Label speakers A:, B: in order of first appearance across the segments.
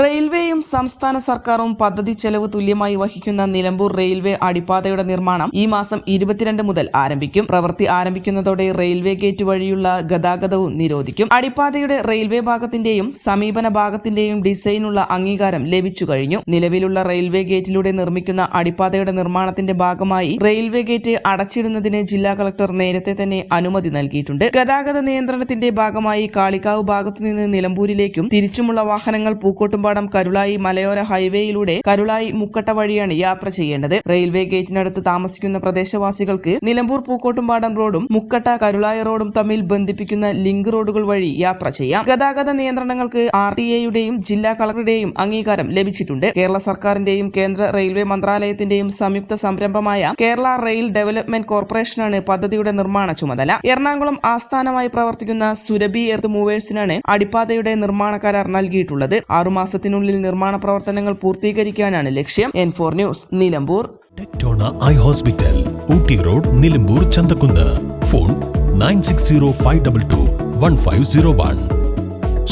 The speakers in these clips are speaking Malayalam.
A: റെയിൽവേയും സംസ്ഥാന സർക്കാരും പദ്ധതി ചെലവ് തുല്യമായി വഹിക്കുന്ന നിലമ്പൂർ റെയിൽവേ അടിപ്പാതയുടെ നിർമ്മാണം ഈ മാസം ഇരുപത്തിരണ്ട് മുതൽ ആരംഭിക്കും. പ്രവൃത്തി ആരംഭിക്കുന്നതോടെ റെയിൽവേ ഗേറ്റ് വഴിയുള്ള ഗതാഗതവും നിരോധിക്കും. അടിപ്പാതയുടെ റെയിൽവേ ഭാഗത്തിന്റെയും സമീപന ഭാഗത്തിന്റെയും ഡിസൈനുള്ള അംഗീകാരം ലഭിച്ചു കഴിഞ്ഞു. നിലവിലുള്ള റെയിൽവേ ഗേറ്റിലൂടെ നിർമ്മിക്കുന്ന അടിപ്പാതയുടെ നിർമ്മാണത്തിന്റെ ഭാഗമായി റെയിൽവേ ഗേറ്റ് അടച്ചിടുന്നതിന് ജില്ലാ കളക്ടർ നേരത്തെ തന്നെ അനുമതി നൽകിയിട്ടുണ്ട്. ഗതാഗത നിയന്ത്രണത്തിന്റെ ഭാഗമായി കാളിക്കാവ് ഭാഗത്തുനിന്ന് നിലമ്പൂരിലേക്കും തിരിച്ചുമുള്ള വാഹനങ്ങൾ പൂക്കോട്ടുംപാടം കരുളായി മലയോര ഹൈവേയിലൂടെ കരുളായി മുക്കട്ട വഴിയാണ് യാത്ര ചെയ്യേണ്ടത്. റെയിൽവേ ഗേറ്റിനടുത്ത് താമസിക്കുന്ന പ്രദേശവാസികൾക്ക് നിലമ്പൂർ പൂക്കോട്ടുംപാടം റോഡും മുക്കട്ട കരുളായി റോഡും തമ്മിൽ ബന്ധിപ്പിക്കുന്ന ലിങ്ക് റോഡുകൾ വഴി യാത്ര ചെയ്യാം. ഗതാഗത നിയന്ത്രണങ്ങൾക്ക് ആർ ടി എയുടെയും ജില്ലാ കളക്ടറുടെയും അംഗീകാരം ലഭിച്ചിട്ടുണ്ട്. കേരള സർക്കാരിന്റെയും കേന്ദ്ര റെയിൽവേ മന്ത്രാലയത്തിന്റെയും സംയുക്ത സംരംഭമായ കേരള റെയിൽ ഡെവലപ്മെന്റ് കോർപ്പറേഷനാണ് പദ്ധതിയുടെ നിർമ്മാണ ചുമതല. എറണാകുളം ആസ്ഥാനമായി പ്രവർത്തിക്കുന്ന സുരഭി എർത്ത് മൂവേഴ്സിനാണ് അടിപ്പാതയുടെ നിർമ്മാണ കരാർ നൽകിയിട്ടുള്ളത്. ആറുമാസത്തിനുള്ളിൽ നിർമ്മാണ പ്രവർത്തനങ്ങൾ പൂർത്തീകരിക്കാനാണ് ലക്ഷ്യം. N four news Nilambur.
B: Tectona eye hospital Ooty road Nilambur Chanthakkunnu. Phone nine six zero five double two one five zero one.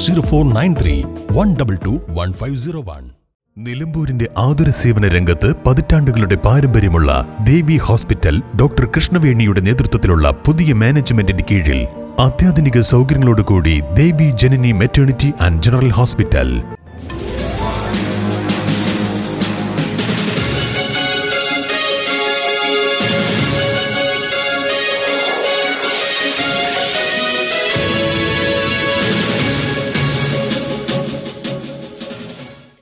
B: Zero four nine three one double two one five zero one. നിലമ്പൂരിന്റെ ആതുര സേവന രംഗത്ത് പതിറ്റാണ്ടുകളുടെ പാരമ്പര്യമുള്ള ദേവി ഹോസ്പിറ്റൽ ഡോക്ടർ കൃഷ്ണവേണിയുടെ നേതൃത്വത്തിലുള്ള പുതിയ മാനേജ്മെന്റിന്റെ കീഴിൽ അത്യാധുനിക സൗകര്യങ്ങളോടുകൂടി Devi Janani maternity and general hospital.